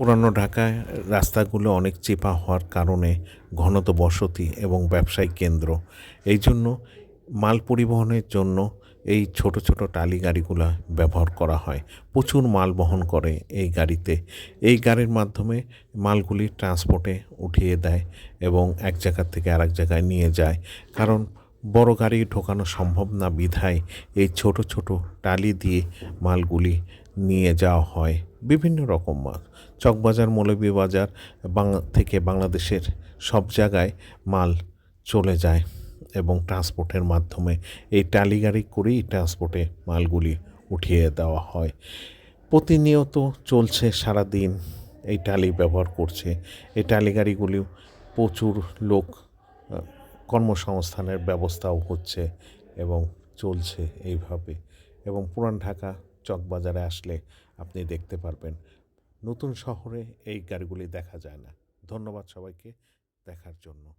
পুরানো ঢাকায় রাস্তাগুলো অনেক চেপা হওয়ার কারণে ঘনত বসতি এবং ব্যবসায়িক কেন্দ্র। এই জন্য মাল পরিবহনের জন্য এই ছোট ছোট টালি গাড়িগুলো ব্যবহার করা হয়। প্রচুর মাল বহন করে এই গাড়িতে। এই গাড়ির মাধ্যমে মালগুলি ট্রান্সপোর্টে উঠিয়ে দেয় এবং এক জায়গার থেকে আরেক জায়গায় নিয়ে যায়। কারণ বড় গাড়ি ঢোকানো সম্ভব না, বিধায় এই ছোট ছোট টালি দিয়ে মালগুলি নিয়ে যাওয়া হয়। বিভিন্ন রকম মাল। চকবাজার মৌলভীবাজার বাংলা থেকে বাংলাদেশের সব জায়গায় মাল চলে যায় এবং ট্রান্সপোর্টের মাধ্যমে এই টালি গাড়ি করেই ট্রান্সপোর্টে মালগুলি উঠিয়ে দেওয়া হয়। প্রতিনিয়ত চলছে সারা দিন এই টালি ব্যবহার করছে। এই টালি গাড়িগুলিও প্রচুর লোক কর্মসংস্থানের ব্যবস্থাও হচ্ছে এবং চলছে এইভাবে এবং পুরান ঢাকা চকবাজারে আসলে আপনি দেখতে পারবেন। নতুন শহরে এই গাড়িগুলি দেখা যায় না। ধন্যবাদ সবাইকে। দেখার জন্য।